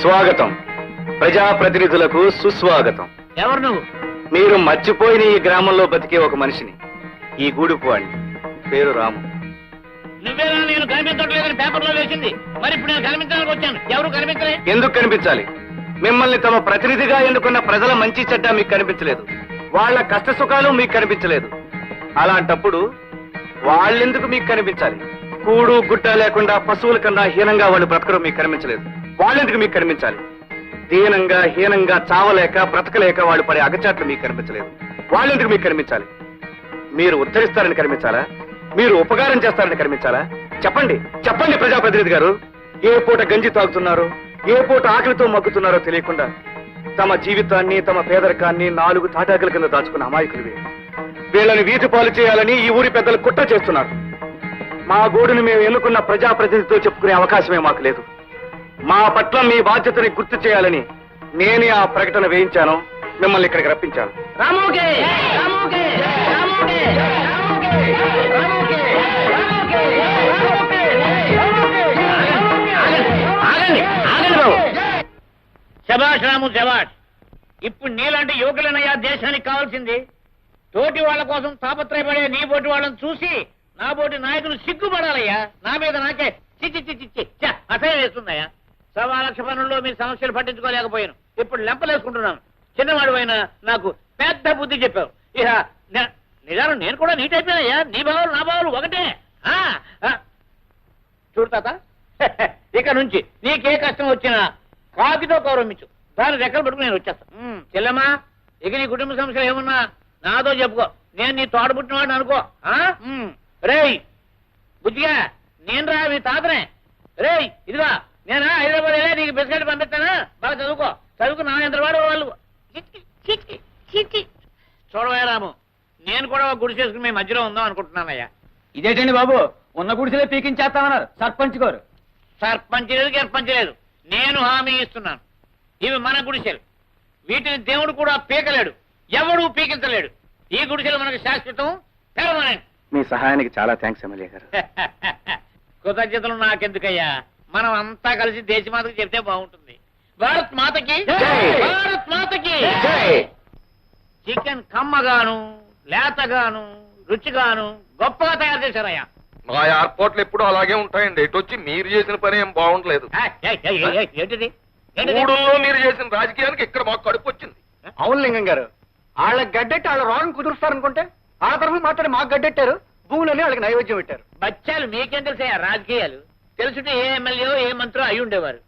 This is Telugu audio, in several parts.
స్వాగతం. ప్రజాప్రతినిధులకు సుస్వాగతం. ఎవరు నువ్వు? మీరు మర్చిపోయిన ఈ గ్రామంలో బతికే ఒక మనిషిని. ఈ గూడుపు వాడిని పేరు రాము. నువ్వేనా నేను కనిపించట్లేదని పేపర్లో వేసింది. మరి ఇప్పుడు నేను కనిపించడానికి వచ్చాను. ఎవరు కనిపించలే? ఎందుకు కనిపించాలి? మిమ్మల్ని తమ ప్రతినిధిగా ఎన్నుకున్న ప్రజల మంచి చెడ్డ మీకు కనిపించలేదు. వాళ్ళ కష్ట సుఖాలు మీకు కనిపించలేదు. అలాంటప్పుడు వాళ్ళెందుకు మీకు కనిపించాలి? కూడు గుట్ట లేకుండా పశువుల కన్నా హీనంగా వాళ్ళు బ్రతకడం మీకు కనిపించలేదు. వాళ్ళెందుకు మీకు కనిపించాలి? దీనంగా హీనంగా చావలేక బ్రతకలేక వాళ్ళు పడే అగచాట్లు మీకు కనిపించలేదు. వాళ్ళెందుకు మీకు కనిపించాలి? మీరు ఉద్ధరిస్తారని కనిపించాలా? మీరు ఉపకారం చేస్తారని కనిపించాలా? చెప్పండి చెప్పండి ప్రజాప్రతినిధి గారు. ఏ పూట గంజి తాగుతున్నారో? ఏ పూట ఆకలితో మగ్గుతున్నారో తెలియకుండా తమ జీవితాన్ని తమ పేదరికాన్ని నాలుగు తాటాకుల కింద దాచుకున్న అమాయకులు వీళ్ళని వీధి పాలు చేయాలని ఈ ఊరి పెద్దలు కుట్ర చేస్తున్నారు. మా గోడును మేము ఎన్నుకున్న ప్రజాప్రతినిధితో చెప్పుకునే అవకాశమే మాకు లేదు. మా పట్ల మీ బాధ్యతని గుర్తు చేయాలని నేనే ఆ ప్రకటన వేయించాను మిమ్మల్ని ఇక్కడికి రప్పించాను. రాముకే! రాముకే! రాముకే! రాముకే! రాముకే! రాముకే! ఆగండి ఆగండి బాబు. శబాష్ రాము శబాష్ ఇప్పుడు నీలాంటి యువకులనయ్యా దేశానికి కావాల్సింది. తోటి వాళ్ళ కోసం తాపత్రయపడే నీ బోటి వాళ్ళని చూసి నా బోటి నాయకులు సిగ్గుపడాలయ్యా. నా మీద నాకే చిచ్చి చిచ్చి చిచ్చి అసహ్యం వేస్తుందయ్యా. సవా లక్ష పనుల్లో మీ సమస్యలు పట్టించుకోలేకపోయాను. ఇప్పుడు లెంపలేసుకుంటున్నాను. చిన్నవాడు అయినా నాకు పెద్ద బుద్ధి చెప్పావు. ఇక నిజాలు నేను కూడా నీట్ అయిపోయానయ్యా. నీ భావాలు నా భావాలు ఒకటే. ఆ, ఆ. చూడు తాత. ఇక నుంచి నీకే కష్టం వచ్చినా కాకితో గౌరవించు. దాని రెక్కలు పట్టుకుని నేను వచ్చేస్తాను ఉమ్, చెల్లెమ్మా ఇక నీ కుటుంబ సమస్యలు ఏమన్నా నాతో చెప్పుకో. నేను నీ తోడబుట్టినవాడిని అనుకో. రేయ్ బుజ్జిగా నేను రా మీ తాతనే. రేయ్ ఇదిగా నేనా హైదరాబాద్ వెళ్ళి నీకు బిస్కెట్ పంపిస్తానా? బాగా చదువుకో. చదువుకు నా ఎంత వాడు వాళ్ళు. చూడవయ్య రాము నేను కూడా ఒక గుడి చేసుకుని మీ మధ్యలో ఉందాం అనుకుంటున్నానయ్యా. ఇదేటండి బాబు? ఉన్న గుడిసెలే పీకించేస్తామన్నారు. సర్పంచ్ గారు. సర్పంచ్ లేదు గర్పంచ్ లేదు. నేను హామీ ఇస్తున్నాను. ఇవి మన గుడిసెలు. వీటిని దేవుడు కూడా పీకలేడు. ఎవడూ పీకించలేడు. ఈ గుడిసెలు మనకు శాశ్వతం పెర్మనెంట్ మీ సహాయానికి చాలా థ్యాంక్స్ ఎమ్మెల్యే గారు. కృతజ్ఞతలు నాకెందుకయ్యా? మనం అంతా కలిసి దేశమాతకి చెప్తే బాగుంటుంది. భారత్ మాతకి! జై! భారత్ మాతకి! చికెన్ కమ్మగాను లేతగాను రుచిగాను గొప్పగా తయారు చేశారయ్యా. మా ఎయిర్పోర్ట్లు ఎప్పుడు అలాగే ఉంటాయండి. ఎటు వచ్చి మీరు చేసిన పని ఏం బాగుండలేదు. ఏయ్, ఏయ్, ఏయ్, ఏయ్, ఏయ్, ఏంటిది? ఏంటిది? మూడుల్లో మీరు చేసిన రాజకీయానికి ఇక్కడ మాకు కడుపు వచ్చింది. అవును లింగం గారు. వాళ్ళ గడ్డెట్టి వాళ్ళ రోగం కుదురుస్తారనుకుంటే ఆ తరఫు మాట్లాడి మాకు గడ్డెట్టారు. భూములని వాళ్ళకి నైవేద్యం పెట్టారు. బచ్చాలు మీకేం తెలుసా రాజకీయాలు. తెలుసుంటే ఏ ఎమ్మెల్యే ఏ మంత్రో అయి ఉండేవారు.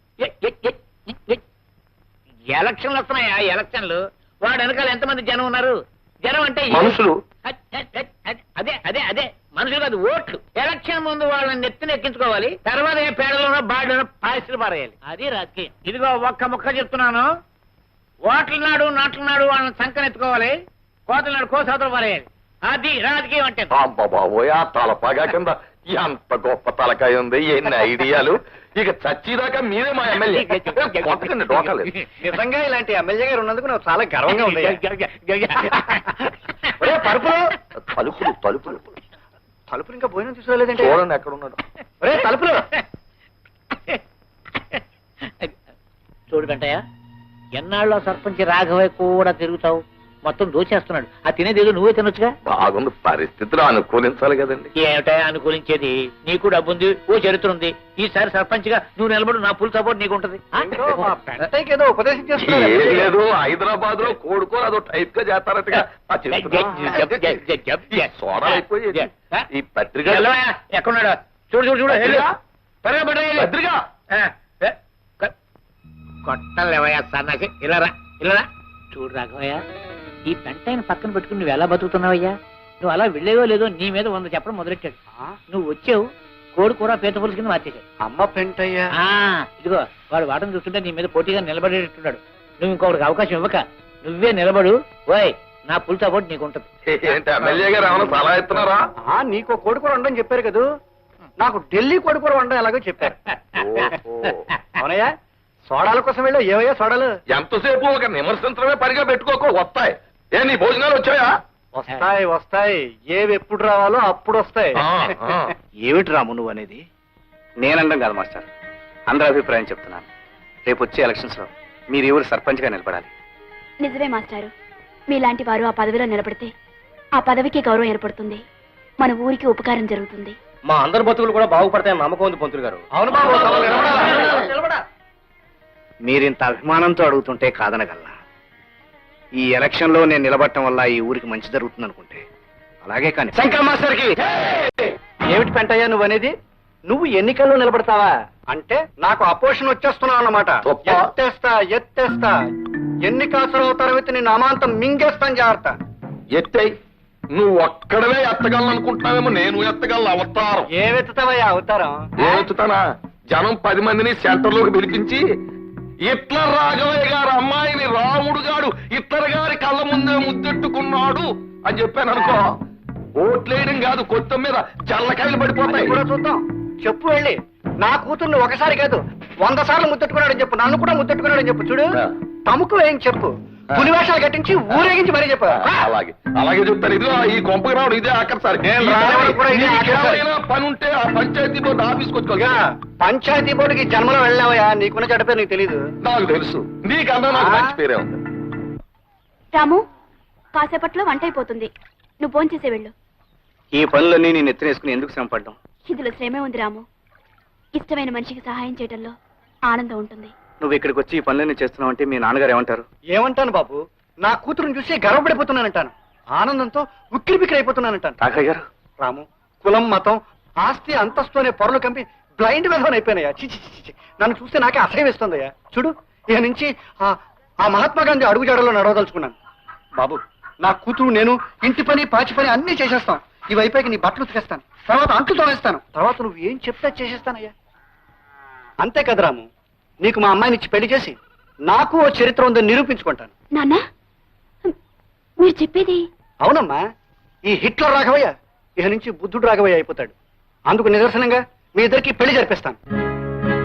ఎలక్షన్లు వస్తున్నాయా ఎలక్షన్లు. వాడు వెనకాల ఎంతమంది జనం ఉన్నారు? జనం అంటే మనుషులు. అద్- అద్- అద్- అద్- అదే అదే అదే. మనుషులు కాదు ఓట్లు. ఎలక్షన్ ముందు వాళ్ళని నెత్తిన ఎక్కించుకోవాలి. తర్వాత ఏ పేడలోనో బాడలోనో పాయసులు పారేయాలి. అది రాజకీయం. ఇదిగో ఒక్క ముక్క చెప్తున్నాను. ఓట్ల నాడు నాట్ల నాడు వాళ్ళని సంకనెత్తుకోవాలి. కోతల నాడు కోసాతలు పారేయాలి. అది రాజకీయం అంటే బాబోయ్ ఆ తలపాగా కింద ఎంత గొప్ప తలకాయ ఉంది ఎన్ని ఐడియాలు? ఇక చచ్చిదాకా మీరే మా ఎమ్మెల్యే. కొట్టకండి డోకలేదు. నిజంగా ఇలాంటి ఎమ్మెల్యే గారు ఉన్నందుకు నాకు చాలా గర్వంగా ఉంది. ఒరే, పరుపులు తలుపులు తలుపులు. తలుపులు ఇంకా భోజనం తీసుకోలేదంటే? చూడండి ఎక్కడ ఉన్నాడు. ఒరే తలుపులు! చూడు వెంటయ్య ఎన్నాళ్ళలో సర్పంచ్ రాఘవయ్య కూడా తిరుగుతావు. మొత్తం దోచేస్తున్నాడు. ఆ తినేదేదో నువ్వే తినొచ్చుగా? బాగుంది పరిస్థితులు అనుకూలించాలి కదండి. ఏమిటా అనుకూలించేది? నీకు డబ్బుంది ఓ చరిత్ర ఉంది. ఈసారి సర్పంచ్గా నువ్వు నిలబడు నా ఫుల్ సపోర్ట్ నీకు ఉంటది ఏదో ఉపదేశం ఏం లేదు హైదరాబాద్లో కోడుకో అదో టైప్గా. సోడా ఆ? ఈ పత్రిక ఎక్కడున్నాడు? చూడు చూడు చూడు? త్వరగా. పత్రిక? కొట్టలేవయ్యా సన్నకి ఇలా రా ఇలా రా. చూడు రాఘవయ్య. ఈ పెంటైన పక్కన పెట్టుకుని నువ్వు ఎలా బతుకుతున్నావయ్యా? నువ్వు అలా వెళ్ళేవో లేదో నీ మీద వంద చెప్పడం మొదలెట్టాడు. నువ్వు వచ్చావు కోడి కూర పీత పులుసు కింద మార్చేశాడు. అమ్మ పెంటయ్య. ఆ, ఇదిగో వాడు వాటం చూస్తుంటే నీ మీద పోటీగా నిలబడేటట్టున్నాడు. నువ్వు ఇంకొకటికి అవకాశం ఇవ్వక నువ్వే నిలబడు. ఓయ్ నా ఫుల్ సపోర్ట్ నీకు ఉంటుంది. ఏంటి ఎమ్మెల్యే గారు ఏమైనా సలహా ఇస్తున్నారా? ఆ, నీకు కోడికూర వండని చెప్పారు కదూ? నాకు ఢిల్లీ కోడికూర వండడం ఎలాగో చెప్పారు. ఓహో. అవునయ్యా సోడాల కోసం వెళ్ళావు ఏవయ్యా సోడాలు? ఎంతసేపు ఒక నిమర్శించడమే పనిగా పెట్టుకోక వస్తాయి. ఏ నీ భోజనాలు వచ్చాయా? వస్తాయి వస్తాయి. ఏవి ఎప్పుడు రావాలో అప్పుడు వస్తాయి. ఆ, ఆ. ఏమిటి రాము నువ్వు అనేది? నేనండం కాదు మాస్టర్. అందరి అభిప్రాయం చెప్తున్నాను. రేపు వచ్చే ఎలక్షన్స్లో మీరు ఎవరు సర్పంచ్గా నిలబడాలి? నిజమే మాస్టారు. మీలాంటి వారు ఆ పదవిలో నిలబడితే ఆ పదవికి గౌరవం ఏర్పడుతుంది. మన ఊరికి ఉపకారం జరుగుతుంది. మా అందరి బతుకులు కూడా బాగుపడతాయని నమ్మకం ఉంది పంతులు గారు. అవును బాబు మీరింత అభిమానంతో అడుగుతుంటే కాదనగలనా? ఈ ఎలక్షన్లో నేను నిలబడటం వల్ల ఈ ఊరికి మంచి జరుగుతుంది అనుకుంటే అలాగే కానీ శంకర్ మాస్టర్కి ఏమిటి పెంటయ్యా నువ్వు అనేది నువ్వు ఎన్నికల్లో నిలబడతావా? అంటే నాకు అపోషన్ వచ్చేస్తున్నావు అన్నమాట. ఎత్తేస్తా ఎత్తేస్తా. ఎన్ని కాసులు తర్వాత నేను అమాంతం మింగేస్తాను జాగ్రత్త. ఎత్తై నువ్వు ఒక్కడవే ఎత్తగలను అనుకుంటున్నావేమో నేను ఎత్తగలను అవతారం. ఏవెత్తుతావయ్యా అవతారం? ఏతుతానా జనం పది మందిని సెంటర్లోకి పిలిపించి ఇట్లర్ రాఘవయ్య గారు అమ్మాయిని రాముడు గాడు ఇట్లర్ గారి కళ్ళ ముందే ముద్దెట్టుకున్నాడు అని చెప్పాను అనుకో ఓట్లేయడం కాదు కొత్త మీద జల్లకాయలు పడిపోతాయి. కూడా చూద్దాం. చెప్పు వెళ్ళి. నా కూతుర్ని ఒకసారి కాదు వంద సార్లు ముద్దెట్టుకున్నాడని చెప్పు. నన్ను కూడా ముద్దెట్టుకున్నాడని చెప్పు. చూడు. తమకు ఏం చెప్పు? పులి వేషాలు కట్టించి ఊరేగించి మరీ చెప్పు. ఆ, అలాగే. అలాగే చెప్తారు ఇదిగో ఈ కొంపకి రావడం ఇదే ఆఖరిసారి. నీకేమైనా పని ఉంటే ఆ పంచాయతీ బోర్డు ఆఫీస్కి వచ్చుకోగా పంచాయతీ బోర్డుకి జన్మలో వెళ్ళావయ్యా. నీకున్న చెడ్డ పేరు నీకు తెలీదు. నాకు తెలుసు. నీకన్నా నాకు? మంచి పేరే ఉంది. రాము కాసేపట్లో వంట అయిపోతుంది. నువ్వు భోంచేసే వెళ్ళు. ఈ పనులన్నీ నేను ఎత్తినేసుకుని ఎందుకు శ్రమ పడ్డం ఇందులో శ్రమే ఉంది రాము. ఇష్టమైన మనిషికి సహాయం చేయడంలో ఆనందం ఉంటుంది. నువ్వు ఇక్కడికి వచ్చి ఈ పనులన్నీ చేస్తున్నావు అంటే మీ నాన్నగారు ఏమంటారు? ఏమంటాను బాబు? నా కూతురుని చూసి గర్వపడిపోతున్నానంటాను. ఆనందంతో ఉక్కిరి బిక్కిరి అయిపోతున్నానంటాను రాఘయ్య గారు. రాము కులం మతం ఆస్తి అంతస్తు అనే పొరలు కంపి బ్లైండ్ విధవన్ అయిపోయినాయా? చిచి చిచి నన్ను చూస్తే నాకే అసహ్యం వేస్తుందయ్యా చూడు ఇక నుంచి ఆ ఆ మహాత్మా గాంధీ అడుగుజాడలో నడవదలుచుకున్నాను. బాబు నా కూతురు నేను ఇంటి పని పాచి పని అన్నీ చేసేస్తాం. ఈ వైపుకి నీ బట్టలు ఉతికేస్తాను. తర్వాత అంట్లు తోవేస్తాను తర్వాత నువ్వు ఏం చెప్తే చేసేస్తానయ్యా? అంతే కదా రాము. నీకు మా అమ్మాయిని ఇచ్చి పెళ్ళి చేసి నాకు ఓ చరిత్ర ఉందని నిరూపించుకుంటాను. నాన్న మీరు చెప్పేది? అవునమ్మా ఈ హిట్లర్ రాఘవయ్య ఇక నుంచి బుద్ధుడు రాఘవయ్య అయిపోతాడు. అందుకు నిదర్శనంగా మీ ఇద్దరికి పెళ్ళి జరిపిస్తాను.